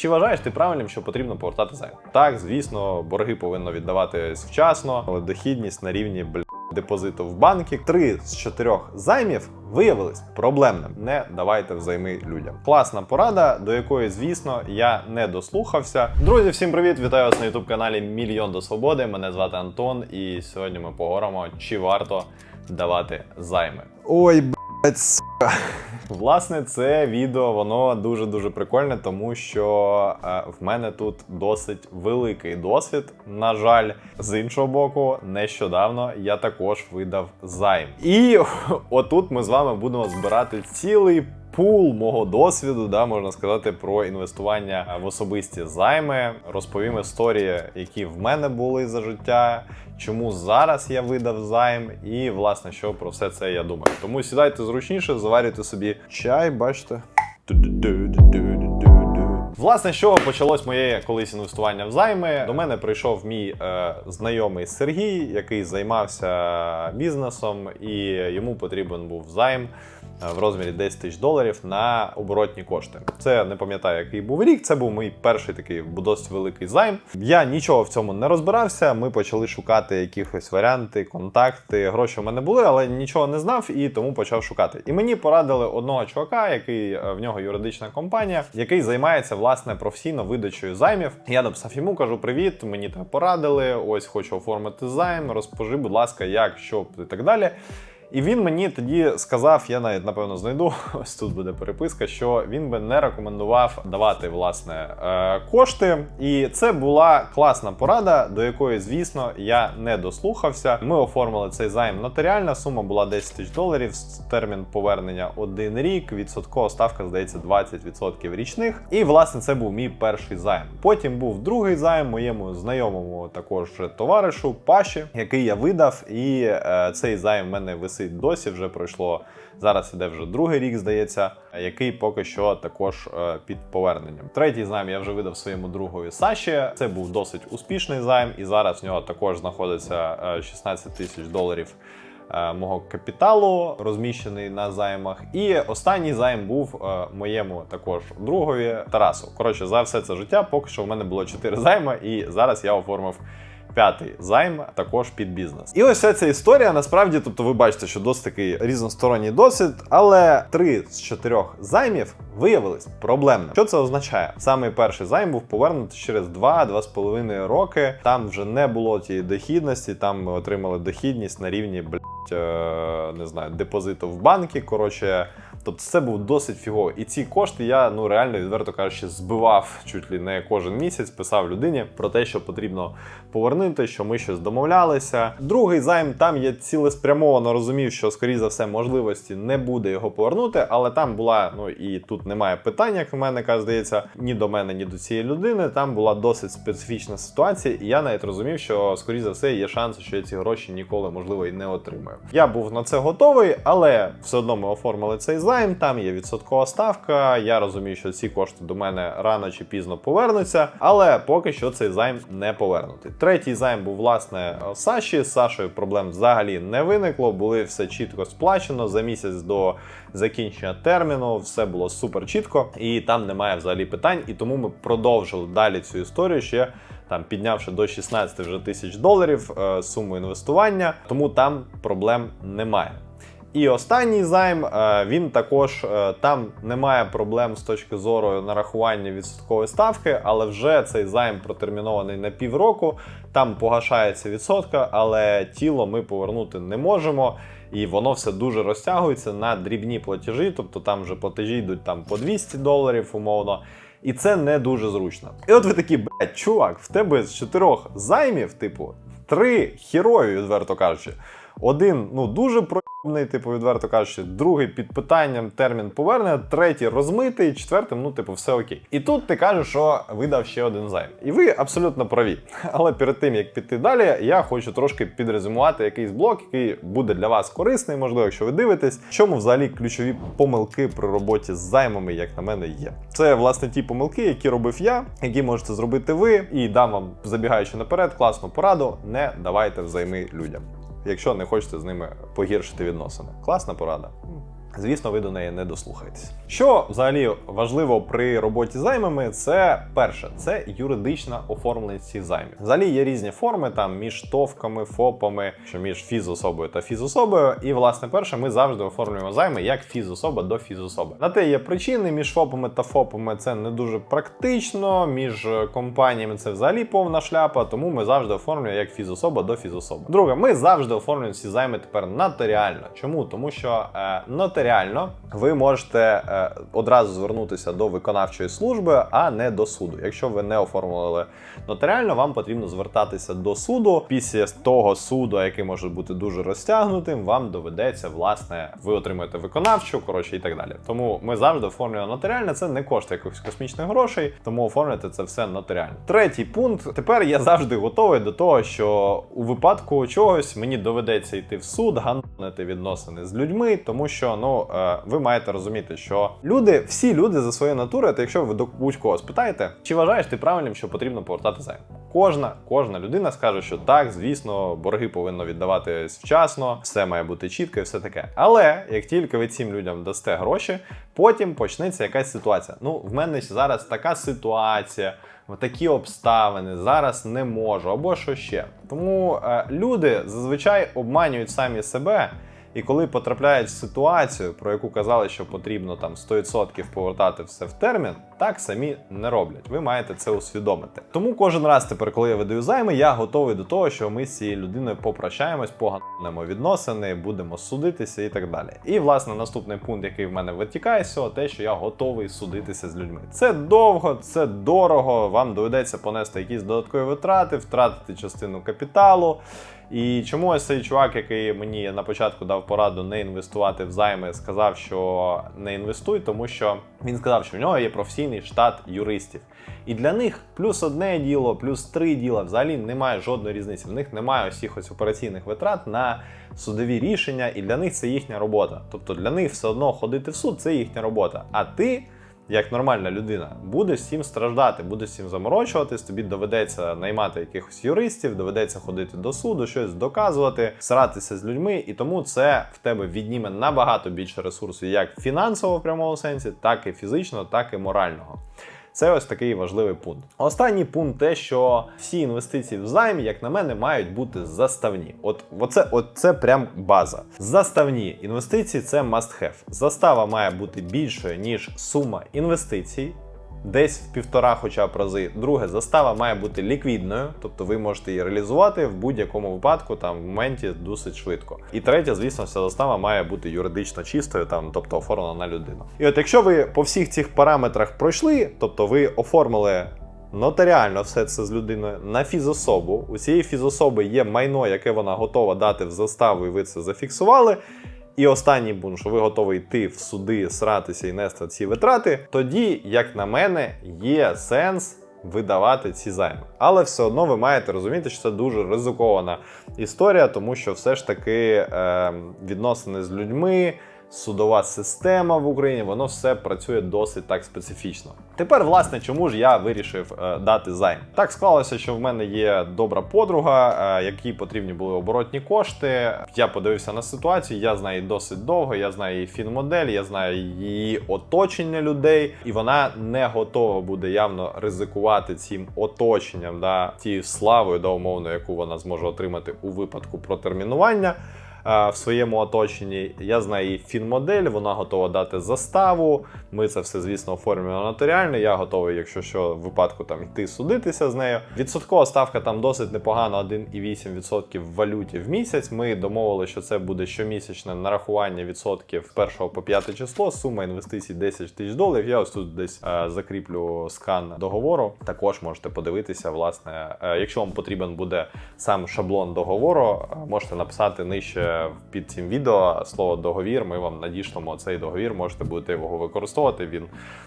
Чи вважаєш ти правильним, що потрібно повертати займ? Так, звісно, борги повинно віддаватись вчасно, але дохідність на рівні бля, депозиту в банкі. Три з чотирьох займів виявились проблемним. Не давайте взайми людям. Класна порада, до якої, звісно, я не дослухався. Друзі, всім привіт! Вітаю вас на youtube каналі Мільйон до Свободи. Мене звати Антон, і сьогодні ми поговоримо, чи варто давати займи. Ой, блядь. Власне, це відео воно дуже дуже прикольне, тому що е, в мене тут досить великий досвід. На жаль, з іншого боку, нещодавно я також видав займ. І отут ми з вами будемо збирати цілий. Пул мого досвіду, да, можна сказати, про інвестування в особисті займи. Розповім історії, які в мене були за життя, чому зараз я видав займ, і власне що про все це я думаю. Тому сідайте зручніше, заварюйте собі Чай, бачите. Власне, чого почалось моє колись інвестування в займи? До мене прийшов мій е, знайомий Сергій, який займався бізнесом, і йому потрібен був займ в розмірі 10 тисяч доларів на оборотні кошти. Це не пам'ятаю, який був рік. Це був мій перший такий досить великий займ. Я нічого в цьому не розбирався. Ми почали шукати якихось варіанти, контакти. Гроші в мене були, але нічого не знав і тому почав шукати. І мені порадили одного чувака, який е, в нього юридична компанія, який займається власне професійно видачею займів. Я написав йому, кажу: Привіт, мені тебе порадили. Ось хочу оформити займ. Розпожи, будь ласка, як, що і так далі. І він мені тоді сказав, я навіть напевно знайду, ось тут буде переписка, що він би не рекомендував давати власне е, кошти. І це була класна порада, до якої, звісно, я не дослухався. Ми оформили цей займ нотаріально. Сума була 10 тисяч доларів. Термін повернення один рік. Відсоткова ставка здається 20% річних. І власне це був мій перший займ. Потім був другий займ моєму знайомому також товаришу Паші, який я видав. І е, цей займ в мене висить досі. Вже пройшло зараз. Іде вже другий рік, здається, який поки що також е, під поверненням. Третій займ я вже видав своєму другові Саші. Це був досить успішний займ, і зараз в нього також знаходиться е, 16 тисяч доларів. е, Мого капіталу розміщений на займах, і останній займ був е, моєму також другові Тарасу. Коротше, за все це життя поки що в мене було 4 займи, і зараз я оформив п'ятий займ також під бізнес. І ось вся ця історія насправді, тобто ви бачите, що досить такий різносторонній досвід, але три з чотирьох займів виявились проблемними. Що це означає? Самий перший займ був повернутий через 2-2,5 роки. Там вже не було тієї дохідності, там ми отримали дохідність на рівні блядь, е, не знаю, депозиту в банки. Коротше. Тобто це був досить фігово. І ці кошти я ну реально відверто кажучи, збивав чуть ли не кожен місяць, писав людині про те, що потрібно повернути, що ми щось домовлялися. Другий займ там я цілеспрямовано розумів, що скоріше за все можливості не буде його повернути, але там була, ну і тут немає питань, як в мене яка здається, ні до мене, ні до цієї людини. Там була досить специфічна ситуація, і я навіть розумів, що скоріше за все є шанс, що я ці гроші ніколи можливо і не отримаю. Я був на це готовий, але все одно ми оформили цей займ. Там є відсоткова ставка. Я розумію, що ці кошти до мене рано чи пізно повернуться, але поки що цей займ не повернутий. Третій займ був власне Саші. З Сашою проблем взагалі не виникло. Були все чітко сплачено за місяць до закінчення терміну. Все було супер чітко, і там немає взагалі питань. І тому ми продовжили далі цю історію ще. Там піднявши до 16 вже тисяч доларів е, суму інвестування, тому там проблем немає. І останній займ е, він також е, там немає проблем з точки зору нарахування відсоткової ставки, але вже цей займ протермінований на півроку. Там погашається відсотка, але тіло ми повернути не можемо. І воно все дуже розтягується на дрібні платежі, тобто там вже платежі йдуть там по 200 доларів умовно. І це не дуже зручно. І от ви такі, блядь, чувак, в тебе з чотирьох займів, типу, три херові, відверто кажучи. Один, ну дуже проєбний, типу, відверто кажучи, другий під питанням термін повернення, третій розмитий, четвертим, ну, типу, все окей. І тут ти кажеш, що видав ще один займ. І ви абсолютно праві. Але перед тим як піти далі, я хочу трошки підрезюмувати якийсь блок, який буде для вас корисний, можливо, якщо ви дивитесь, чому взагалі ключові помилки при роботі з займами, як на мене, є. Це власне ті помилки, які робив я, які можете зробити ви, і дам вам, забігаючи наперед, класну пораду: не давайте взайми людям якщо не хочете з ними погіршити відносини. Класна порада. Звісно, ви до неї не дослухаєтесь. Що взагалі важливо при роботі займами, це перше, це юридична оформленість займів. Взагалі є різні форми там між товками, ФОПами, що між фізособою та фізособою. І власне, перше, ми завжди оформлюємо займи як фізособа до фізособи. На те є причини між ФОПами та ФОПами. Це не дуже практично. Між компаніями це взагалі повна шляпа, тому ми завжди оформлюємо як фізособа до фізособи. Друге, ми завжди оформлюємо всі займи тепер нотаріально. Чому? Тому що е, нотаріально ви можете е, одразу звернутися до виконавчої служби, а не до суду. Якщо ви не оформили нотаріально, вам потрібно звертатися до суду. Після того суду, який може бути дуже розтягнутим, вам доведеться власне, ви отримаєте виконавчу, коротше і так далі. Тому ми завжди оформлюємо нотаріально. Це не коштує якихось космічних грошей, тому оформляйте це все нотаріально. Третій пункт. Тепер я завжди готовий до того, що у випадку чогось мені доведеться йти в суд, ганити відносини з людьми, тому що ну е, ви маєте розуміти, що люди, всі люди за своєю натурою, то якщо ви до будь-кого спитаєте, чи вважаєш ти правильним, що потрібно повертати займ? Кожна, кожна людина скаже, що так, звісно, борги повинно віддаватись вчасно, все має бути чітко і все таке. Але як тільки ви цим людям дасте гроші, потім почнеться якась ситуація. Ну, в мене зараз така ситуація. в Такі обставини зараз не можу, або що ще. Тому е, люди зазвичай обманюють самі себе, і коли потрапляють в ситуацію, про яку казали, що потрібно там 100% повертати все в термін, так самі не роблять. Ви маєте це усвідомити. Тому кожен раз тепер, коли я видаю займи, я готовий до того, що ми з цією людиною попрощаємось, поганемо відносини, будемо судитися і так далі. І власне наступний пункт, який в мене витікає з цього, те, що я готовий судитися з людьми. Це довго, це дорого. Вам доведеться понести якісь додаткові витрати, втратити частину капіталу. І чому ось цей чувак, який мені на початку дав пораду не інвестувати в займи, сказав, що не інвестуй, тому що він сказав, що в нього є професійний штат юристів. І для них плюс одне діло, плюс три діла взагалі немає жодної різниці. В них немає усіх ось операційних витрат на судові рішення, і для них це їхня робота. Тобто для них все одно ходити в суд це їхня робота. А ти як нормальна людина, будеш всім страждати, будеш всім заморочуватись, тобі доведеться наймати якихось юристів, доведеться ходити до суду, щось доказувати, сратися з людьми, і тому це в тебе відніме набагато більше ресурсу, як фінансово в прямому сенсі, так і фізично, так і морального. Це ось такий важливий пункт. Останній пункт те, що всі інвестиції в займ, як на мене, мають бути заставні. От оце, оце прям база. Заставні інвестиції це must have. Застава має бути більшою ніж сума інвестицій. Десь в півтора, хоча б рази. Друге, застава має бути ліквідною, тобто ви можете її реалізувати в будь-якому випадку, там в моменті досить швидко. І третє, звісно, вся застава має бути юридично чистою, там, тобто оформлена на людину. І от якщо ви по всіх цих параметрах пройшли, тобто ви оформили. Нотаріально все це з людиною на фізособу. У цієї фізособи є майно, яке вона готова дати в заставу, і ви це зафіксували. І останній пункт, що ви готові йти в суди, сратися і нести ці витрати, тоді, як на мене, є сенс видавати ці займи. Але все одно ви маєте розуміти, що це дуже ризикована історія, тому що все ж таки е, відносини з людьми. Судова система в Україні, воно все працює досить так специфічно. Тепер, власне, чому ж я вирішив е, дати займ? Так склалося, що в мене є добра подруга, е, якій потрібні були оборотні кошти. Я подивився на ситуацію, я знаю її досить довго, я знаю її фінмодель, я знаю її оточення людей, і вона не готова буде явно ризикувати цим оточенням, да, тією славою да, умовно, яку вона зможе отримати у випадку протермінування в своєму оточенні. Я знаю фінмодель, вона готова дати заставу. Ми це все, звісно, оформлюємо нотаріально. Я готовий, якщо що, в випадку там йти судитися з нею. Відсоткова ставка там досить непогана, 1,8% в валюті в місяць. Ми домовили, що це буде щомісячне нарахування відсотків 1 по 5 число. Сума інвестицій 10 тисяч доларів. Я ось тут десь е, закріплю скан договору. Також можете подивитися, власне, е, якщо вам потрібен буде сам шаблон договору, е, можете написати нижче під цим відео слово договір. Ми вам надішлемо цей договір. Можете будете його використовувати. Він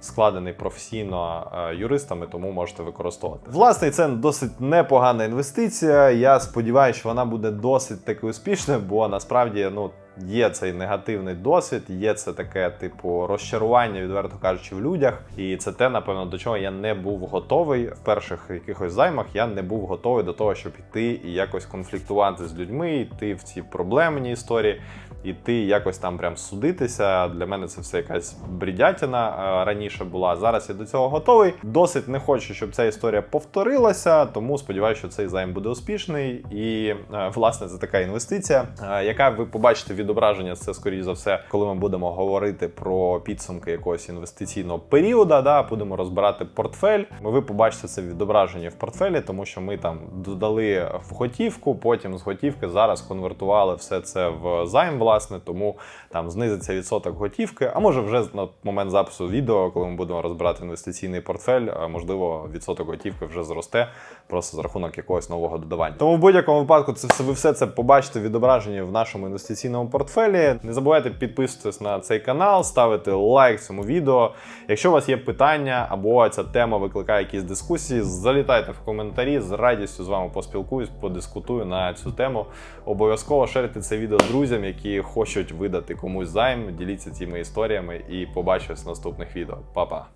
складений професійно е, юристами, тому можете використовувати. Власне, це досить непогана інвестиція. Я сподіваюся, що вона буде досить таки успішною, бо насправді ну. Є цей негативний досвід, є це таке, типу, розчарування, відверто кажучи, в людях. І це те, напевно, до чого я не був готовий в перших якихось займах. Я не був готовий до того, щоб йти і якось конфліктувати з людьми, йти в ці проблемні історії. Іти якось там прям судитися. Для мене це все якась брідятіна е, раніше була. Зараз я до цього готовий. Досить не хочу, щоб ця історія повторилася, тому сподіваюся, що цей займ буде успішний. І е, власне це така інвестиція, е, яка ви побачите відображення. Це скоріш за все, коли ми будемо говорити про підсумки якогось інвестиційного періоду. Да, будемо розбирати портфель. Ви побачите це відображення в портфелі, тому що ми там додали в готівку, потім з готівки зараз конвертували все це в займ, власне, тому там знизиться відсоток готівки. А може вже на момент запису відео, коли ми будемо розбирати інвестиційний портфель, можливо, відсоток готівки вже зросте просто за рахунок якогось нового додавання. Тому в будь-якому випадку це все ви все це побачите відображені в нашому інвестиційному портфелі. Не забувайте підписуватись на цей канал, ставити лайк цьому відео. Якщо у вас є питання або ця тема викликає якісь дискусії, залітайте в коментарі. З радістю з вами поспілкуюсь, подискутую на цю тему. Обов'язково шерити це відео друзям, які хочуть видати комусь займ. Діліться цими історіями і побачимось в наступних відео. Па-па!